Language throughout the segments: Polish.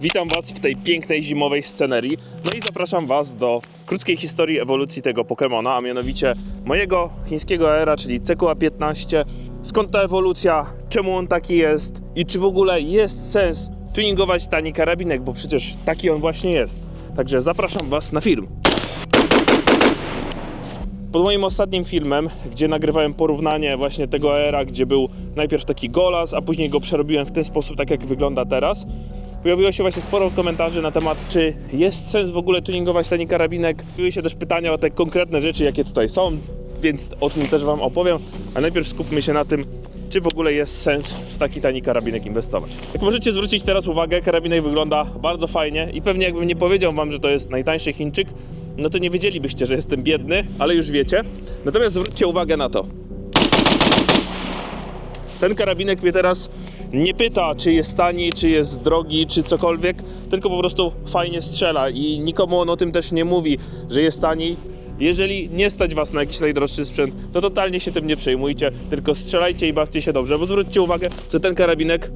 Witam Was w tej pięknej zimowej scenerii. No i zapraszam Was do krótkiej historii ewolucji tego Pokemona, a mianowicie mojego chińskiego era, czyli CQA15. Skąd ta ewolucja, czemu on taki jest i czy w ogóle jest sens tuningować tani karabinek, bo przecież taki on właśnie jest. Także zapraszam Was na film. Pod moim ostatnim filmem, gdzie nagrywałem porównanie właśnie tego era, gdzie był najpierw taki golas, a później go przerobiłem w ten sposób, tak jak wygląda teraz, pojawiło się właśnie sporo komentarzy na temat, czy jest sens w ogóle tuningować tani karabinek. Pojawiły się też pytania o te konkretne rzeczy, jakie tutaj są, więc o tym też Wam opowiem. A najpierw skupmy się na tym, czy w ogóle jest sens w taki tani karabinek inwestować. Jak możecie zwrócić teraz uwagę, karabinek wygląda bardzo fajnie i pewnie jakbym nie powiedział Wam, że to jest najtańszy Chińczyk, no to nie wiedzielibyście, że jestem biedny, ale już wiecie. Natomiast zwróćcie uwagę na to. Ten karabinek mnie teraz nie pyta, czy jest tani, czy jest drogi, czy cokolwiek, tylko po prostu fajnie strzela i nikomu on o tym też nie mówi, że jest tani. Jeżeli nie stać Was na jakiś najdroższy sprzęt, to totalnie się tym nie przejmujcie, tylko strzelajcie i bawcie się dobrze, bo zwróćcie uwagę, że ten karabinek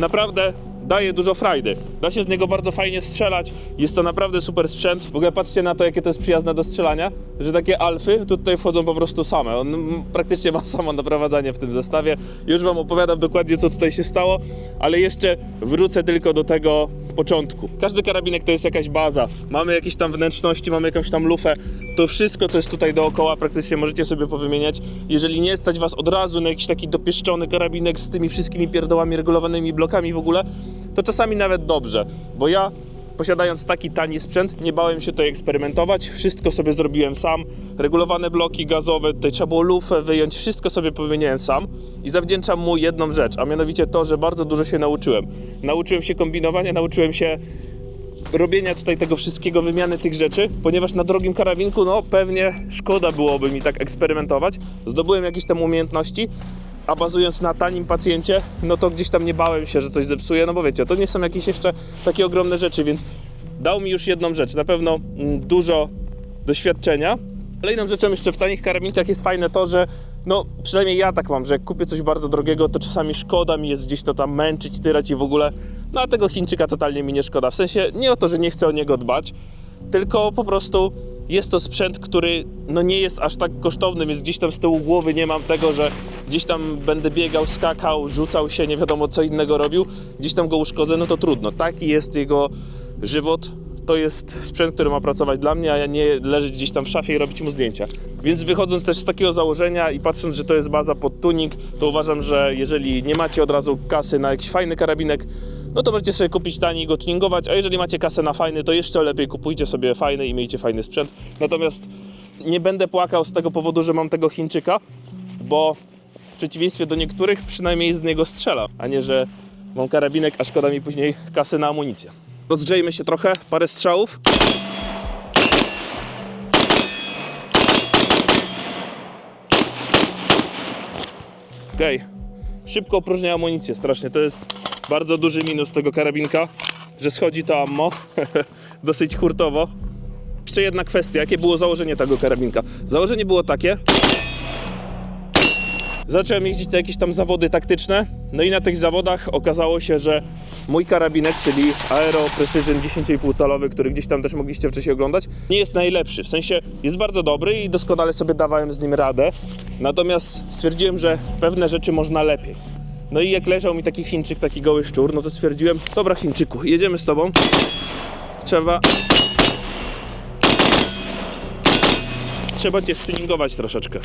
naprawdę daje dużo frajdy. Da się z niego bardzo fajnie strzelać. Jest to naprawdę super sprzęt. W ogóle patrzcie na to, jakie to jest przyjazne do strzelania, że takie alfy tutaj wchodzą po prostu same. On praktycznie ma samo naprowadzanie w tym zestawie. Już Wam opowiadam dokładnie, co tutaj się stało, ale jeszcze wrócę tylko do tego początku. Każdy karabinek to jest jakaś baza. Mamy jakieś tam wnętrzności, mamy jakąś tam lufę. To wszystko, co jest tutaj dookoła, praktycznie możecie sobie powymieniać. Jeżeli nie stać Was od razu na jakiś taki dopieszczony karabinek z tymi wszystkimi pierdołami, regulowanymi blokami w ogóle, to czasami nawet dobrze, bo ja posiadając taki tani sprzęt, nie bałem się tutaj eksperymentować, wszystko sobie zrobiłem sam, regulowane bloki gazowe, tutaj trzeba było lufę wyjąć, wszystko sobie powymieniałem sam i zawdzięczam mu jedną rzecz, a mianowicie to, że bardzo dużo się nauczyłem. Nauczyłem się kombinowania, nauczyłem się robienia tutaj tego wszystkiego, wymiany tych rzeczy, ponieważ na drogim karabinku, no pewnie szkoda byłoby mi tak eksperymentować. Zdobyłem jakieś tam umiejętności, a bazując na tanim pacjencie, no to gdzieś tam nie bałem się, że coś zepsuje, no bo wiecie, to nie są jakieś jeszcze takie ogromne rzeczy, więc dał mi już jedną rzecz, na pewno mm, dużo doświadczenia. Kolejną rzeczą jeszcze w tanich karabinkach jest fajne to, że no przynajmniej ja tak mam, że jak kupię coś bardzo drogiego, to czasami szkoda mi jest gdzieś to tam męczyć, tyrać i w ogóle, no a tego Chińczyka totalnie mi nie szkoda. W sensie nie o to, że nie chcę o niego dbać, tylko po prostu jest to sprzęt, który no nie jest aż tak kosztowny, więc gdzieś tam z tyłu głowy nie mam tego, że gdzieś tam będę biegał, skakał, rzucał się, nie wiadomo co innego robił, gdzieś tam go uszkodzę, no to trudno. Taki jest jego żywot. To jest sprzęt, który ma pracować dla mnie, a ja nie leżeć gdzieś tam w szafie i robić mu zdjęcia. Więc wychodząc też z takiego założenia i patrząc, że to jest baza pod tuning, to uważam, że jeżeli nie macie od razu kasy na jakiś fajny karabinek, no to możecie sobie kupić taniej i go tuningować, a jeżeli macie kasę na fajny, to jeszcze lepiej kupujcie sobie fajny i miejcie fajny sprzęt. Natomiast nie będę płakał z tego powodu, że mam tego Chińczyka, bo w przeciwieństwie do niektórych przynajmniej z niego strzela, a nie, że mam karabinek, a szkoda mi później kasy na amunicję. Rozgrzejmy się trochę, parę strzałów. Okej, szybko opróżnia amunicję, strasznie. To jest bardzo duży minus tego karabinka, że schodzi to ammo dosyć hurtowo. Jeszcze jedna kwestia, jakie było założenie tego karabinka? Założenie było takie. Zacząłem jeździć na jakieś tam zawody taktyczne, no i na tych zawodach okazało się, że mój karabinek, czyli Aero Precision 10,5 calowy, który gdzieś tam też mogliście wcześniej oglądać, nie jest najlepszy. W sensie jest bardzo dobry i doskonale sobie dawałem z nim radę. Natomiast stwierdziłem, że pewne rzeczy można lepiej. No i jak leżał mi taki Chińczyk, taki goły szczur, no to stwierdziłem, dobra Chińczyku, jedziemy z tobą. Trzeba... Trzeba cię stuningować troszeczkę.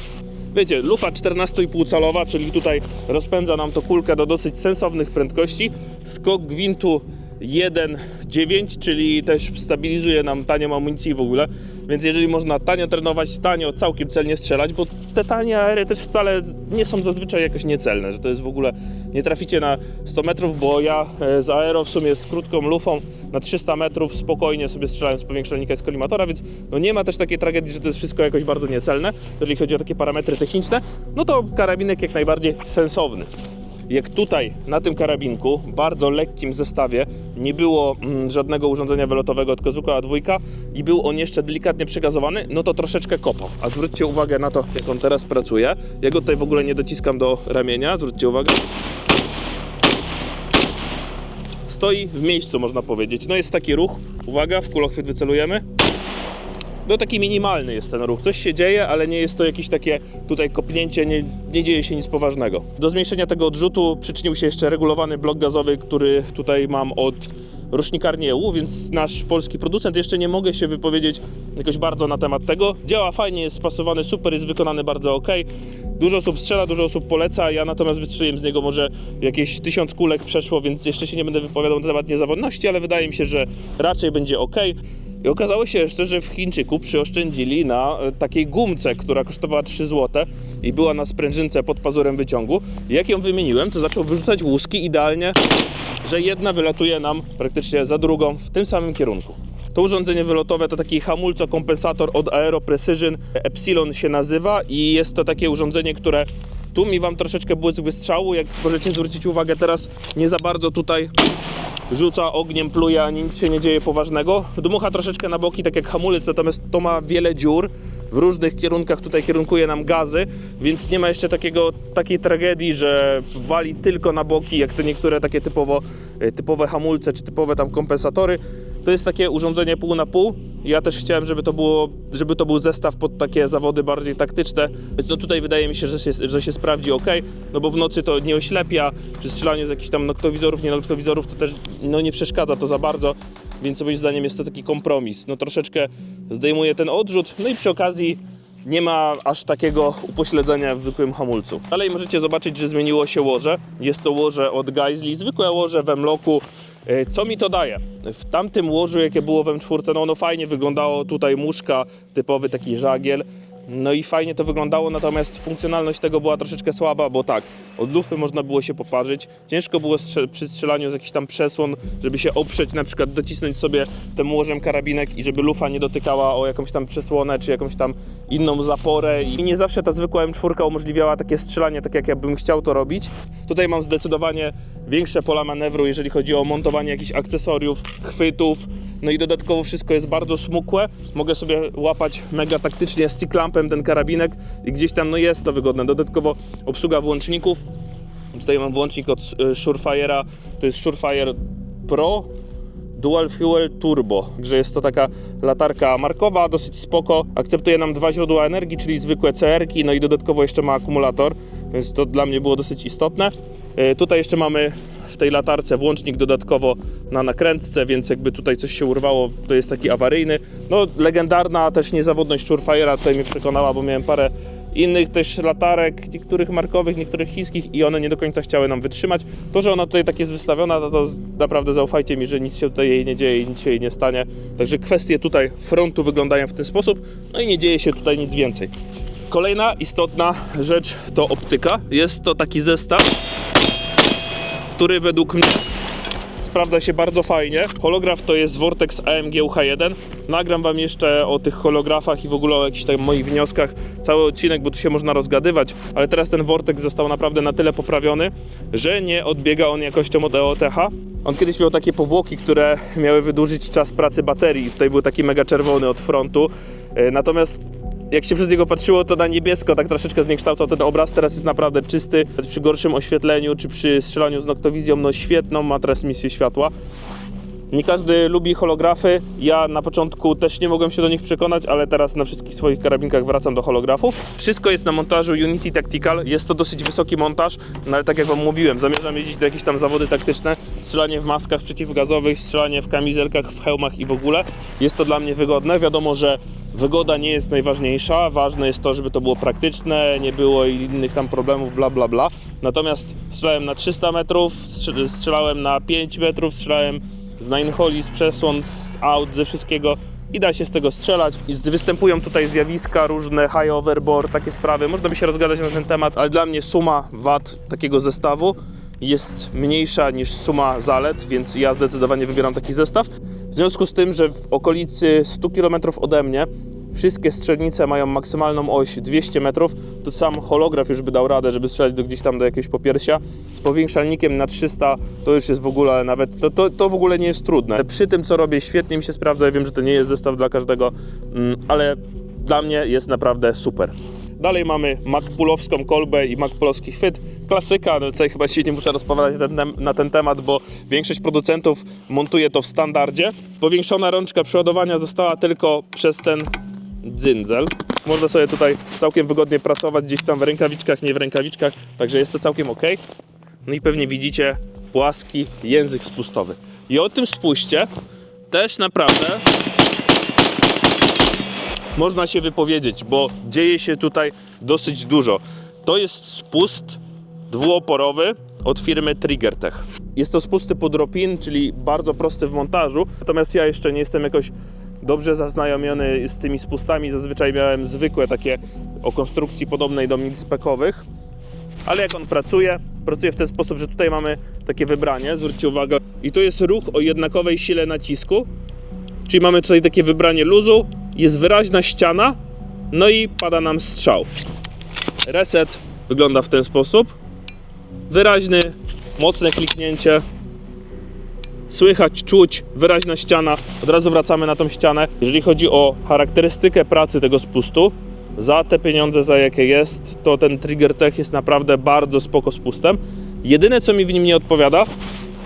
Wiecie, lufa 14,5 calowa, czyli tutaj rozpędza nam to kulkę do dosyć sensownych prędkości. Skok gwintu 1,9, czyli też stabilizuje nam tanią amunicję w ogóle. Więc jeżeli można tanio trenować, tanio, całkiem celnie strzelać, bo te tanie aery też wcale nie są zazwyczaj jakoś niecelne, że to jest w ogóle, nie traficie na 100 metrów, bo ja e, z aero w sumie z krótką lufą na 300 metrów spokojnie sobie strzelałem z powiększalnika i z kolimatora, więc no nie ma też takiej tragedii, że to jest wszystko jakoś bardzo niecelne, jeżeli chodzi o takie parametry techniczne, no to karabinek jak najbardziej sensowny jak tutaj na tym karabinku, bardzo lekkim zestawie, nie było mm, żadnego urządzenia wylotowego od Kazuko A2 i był on jeszcze delikatnie przegazowany, no to troszeczkę kopał. A zwróćcie uwagę na to, jak on teraz pracuje. Ja go tutaj w ogóle nie dociskam do ramienia, zwróćcie uwagę. stoi w miejscu, można powiedzieć. No jest taki ruch, uwaga, w kulochwyt wycelujemy. No taki minimalny jest ten ruch. Coś się dzieje, ale nie jest to jakieś takie tutaj kopnięcie, nie, nie dzieje się nic poważnego. Do zmniejszenia tego odrzutu przyczynił się jeszcze regulowany blok gazowy, który tutaj mam od rocznikarni EU, więc nasz polski producent jeszcze nie mogę się wypowiedzieć jakoś bardzo na temat tego. Działa fajnie, jest spasowany super, jest wykonany bardzo ok. Dużo osób strzela, dużo osób poleca, ja natomiast wystrzeliłem z niego może jakieś tysiąc kulek przeszło, więc jeszcze się nie będę wypowiadał na temat niezawodności, ale wydaje mi się, że raczej będzie ok. I okazało się jeszcze, że w Chińczyku przyoszczędzili na e, takiej gumce, która kosztowała 3 zł i była na sprężynce pod pazurem wyciągu. Jak ją wymieniłem, to zaczął wyrzucać łuski idealnie, że jedna wylatuje nam praktycznie za drugą w tym samym kierunku. To urządzenie wylotowe to taki hamulco-kompensator od Aero Precision, Epsilon się nazywa i jest to takie urządzenie, które tu mi wam troszeczkę błysk wystrzału, jak możecie zwrócić uwagę teraz nie za bardzo tutaj rzuca ogniem, pluje, nic się nie dzieje poważnego. Dmucha troszeczkę na boki, tak jak hamulec, natomiast to ma wiele dziur. W różnych kierunkach tutaj kierunkuje nam gazy, więc nie ma jeszcze takiego, takiej tragedii, że wali tylko na boki, jak te niektóre takie typowo, e, typowe hamulce czy typowe tam kompensatory. To jest takie urządzenie pół na pół. Ja też chciałem, żeby to, było, żeby to był zestaw pod takie zawody bardziej taktyczne. Więc no tutaj wydaje mi się, że się, że się sprawdzi ok, no bo w nocy to nie oślepia, przy strzelaniu z jakichś tam noktowizorów, nie noktowizorów to też no nie przeszkadza to za bardzo, więc moim zdaniem jest to taki kompromis. No troszeczkę zdejmuje ten odrzut, no i przy okazji nie ma aż takiego upośledzenia w zwykłym hamulcu. Dalej możecie zobaczyć, że zmieniło się łoże. Jest to łoże od Geisli, zwykłe łoże w M-Loku. E, Co mi to daje? W tamtym łożu, jakie było w M4, no ono fajnie wyglądało, tutaj muszka, typowy taki żagiel. No i fajnie to wyglądało, natomiast funkcjonalność tego była troszeczkę słaba, bo tak, od lufy można było się poparzyć. Ciężko było przy strzelaniu z jakichś tam przesłon, żeby się oprzeć, na przykład docisnąć sobie tym łożem karabinek i żeby lufa nie dotykała o jakąś tam przesłonę, czy jakąś tam inną zaporę. I nie zawsze ta zwykła M4 umożliwiała takie strzelanie, tak jak ja bym chciał to robić. Tutaj mam zdecydowanie większe pola manewru, jeżeli chodzi o montowanie jakichś akcesoriów, chwytów. No i dodatkowo wszystko jest bardzo smukłe. Mogę sobie łapać mega taktycznie z C-clampem ten karabinek i gdzieś tam no jest to wygodne. Dodatkowo obsługa włączników. Tutaj mam włącznik od y, Surefire'a, to jest Surefire Pro Dual Fuel Turbo, że jest to taka latarka markowa, dosyć spoko. Akceptuje nam dwa źródła energii, czyli zwykłe CR-ki, no i dodatkowo jeszcze ma akumulator, więc to dla mnie było dosyć istotne. E, Tutaj jeszcze mamy w tej latarce włącznik dodatkowo na nakrętce, więc jakby tutaj coś się urwało, to jest taki awaryjny. No legendarna też niezawodność Surefire'a tutaj mnie przekonała, bo miałem parę innych też latarek, niektórych markowych, niektórych chińskich i one nie do końca chciały nam wytrzymać. To, że ona tutaj tak jest wystawiona, to z- naprawdę zaufajcie mi, że nic się tutaj jej nie dzieje i nic się jej nie stanie. Także kwestie tutaj frontu wyglądają w ten sposób, no i nie dzieje się tutaj nic więcej. Kolejna istotna rzecz to optyka. Jest to taki zestaw, który według mnie sprawdza się bardzo fajnie. Holograf to jest Vortex AMG UH1. Nagram wam jeszcze o tych holografach i w ogóle o jakichś tam moich wnioskach cały odcinek, bo tu się można rozgadywać, ale teraz ten Vortex został naprawdę na tyle poprawiony, że nie odbiega on jakością od EOTH. On kiedyś miał takie powłoki, które miały wydłużyć czas pracy baterii. Tutaj był taki mega czerwony od frontu. E, Natomiast jak się przez niego patrzyło, to na niebiesko tak troszeczkę zniekształcał ten obraz. Teraz jest naprawdę czysty. Przy gorszym oświetleniu czy przy strzelaniu z noktowizją, no świetną ma transmisję światła. Nie każdy lubi holografy. Ja na początku też nie mogłem się do nich przekonać, ale teraz na wszystkich swoich karabinkach wracam do holografów. Wszystko jest na montażu Unity Tactical. Jest to dosyć wysoki montaż, no ale tak jak Wam mówiłem, zamierzam jeździć do jakieś tam zawody taktyczne. Strzelanie w maskach przeciwgazowych, strzelanie w kamizelkach, w hełmach i w ogóle. Jest to dla mnie wygodne. Wiadomo, że wygoda nie jest najważniejsza. Ważne jest to, żeby to było praktyczne, nie było innych tam problemów, bla bla bla. Natomiast strzelałem na 300 metrów, strze- strzelałem na 5 metrów, strzelałem z nine holi, z przesłon, z aut, ze wszystkiego i da się z tego strzelać. I występują tutaj zjawiska różne, high overboard, takie sprawy. Można by się rozgadać na ten temat, ale dla mnie suma wad takiego zestawu jest mniejsza niż suma zalet, więc ja zdecydowanie wybieram taki zestaw. Związku z tym, że w okolicy 100 km ode mnie wszystkie strzelnice mają maksymalną oś 200 metrów, to sam holograf już by dał radę, żeby strzelać do gdzieś tam do jakiegoś popiersia. Z powiększalnikiem na 300 to już jest w ogóle nawet, to, to, to w ogóle nie jest trudne. Przy tym co robię świetnie mi się sprawdza, ja wiem, że to nie jest zestaw dla każdego, mm, ale dla mnie jest naprawdę super. Dalej mamy Macpulowską kolbę i Macpulowski chwyt. Klasyka, no tutaj chyba się nie muszę rozpowiadać na ten temat, bo większość producentów montuje to w standardzie. Powiększona rączka przeładowania została tylko przez ten dzyndzel. Można sobie tutaj całkiem wygodnie pracować gdzieś tam w rękawiczkach, nie w rękawiczkach, także jest to całkiem ok. No i pewnie widzicie płaski język spustowy. I o tym spuście też naprawdę można się wypowiedzieć, bo dzieje się tutaj dosyć dużo. To jest spust dwuoporowy od firmy Triggertech. Jest to spust typu czyli bardzo prosty w montażu, natomiast ja jeszcze nie jestem jakoś dobrze zaznajomiony z tymi spustami. Zazwyczaj miałem zwykłe takie o konstrukcji podobnej do milspekowych, ale jak on pracuje, pracuje w ten sposób, że tutaj mamy takie wybranie, zwróćcie uwagę, i to jest ruch o jednakowej sile nacisku, Czyli mamy tutaj takie wybranie luzu, jest wyraźna ściana, no i pada nam strzał. Reset wygląda w ten sposób. Wyraźny, mocne kliknięcie. Słychać, czuć, wyraźna ściana. Od razu wracamy na tą ścianę. Jeżeli chodzi o charakterystykę pracy tego spustu, za te pieniądze, za jakie jest, to ten Trigger Tech jest naprawdę bardzo spoko spustem. Jedyne, co mi w nim nie odpowiada,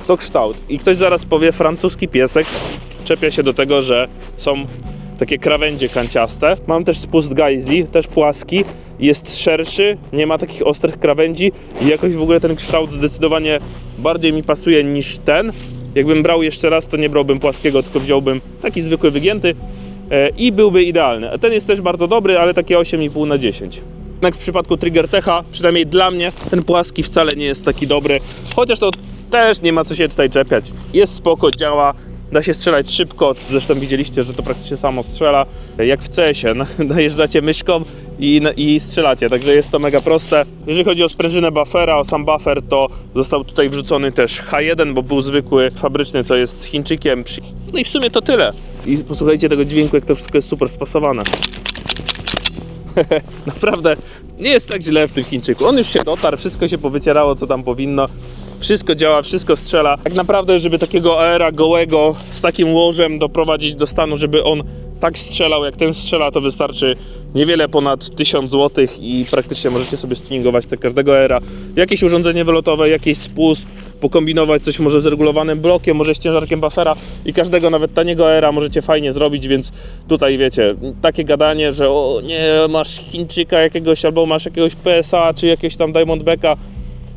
to kształt. I ktoś zaraz powie, francuski piesek czepia się do tego, że są takie krawędzie kanciaste. Mam też spust Geisli, też płaski, jest szerszy, nie ma takich ostrych krawędzi i jakoś w ogóle ten kształt zdecydowanie bardziej mi pasuje niż ten. Jakbym brał jeszcze raz, to nie brałbym płaskiego, tylko wziąłbym taki zwykły wygięty e, i byłby idealny. Ten jest też bardzo dobry, ale takie 8,5 na 10. Jednak w przypadku Trigger Techa, przynajmniej dla mnie, ten płaski wcale nie jest taki dobry. Chociaż to też nie ma co się tutaj czepiać. Jest spoko, działa. Da się strzelać szybko, zresztą widzieliście, że to praktycznie samo strzela. Jak w CS-ie, na- najeżdżacie myszką i, i strzelacie, także jest to mega proste. Jeżeli chodzi o sprężynę buffera, o sam buffer, to został tutaj wrzucony też H1, bo był zwykły fabryczny, co jest z Chińczykiem. No i w sumie to tyle. I posłuchajcie tego dźwięku, jak to wszystko jest super spasowane. Naprawdę nie jest tak źle w tym Chińczyku. On już się dotarł, wszystko się powycierało, co tam powinno. Wszystko działa, wszystko strzela. Tak naprawdę, żeby takiego aera gołego z takim łożem doprowadzić do stanu, żeby on tak strzelał, jak ten strzela, to wystarczy niewiele ponad 1000 zł i praktycznie możecie sobie stuningować te każdego aera. Jakieś urządzenie wylotowe, jakiś spust, pokombinować coś może z regulowanym blokiem, może z ciężarkiem buffera i każdego nawet taniego aera możecie fajnie zrobić, więc tutaj wiecie, takie gadanie, że o nie, masz Chińczyka jakiegoś albo masz jakiegoś PSA czy jakiegoś tam Diamondbacka,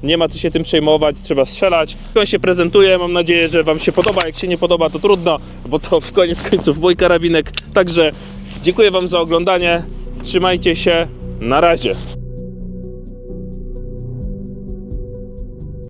nie ma co się tym przejmować, trzeba strzelać. On się prezentuje, mam nadzieję, że Wam się podoba. Jak się nie podoba, to trudno, bo to w koniec końców mój karabinek. Także dziękuję Wam za oglądanie. Trzymajcie się. Na razie.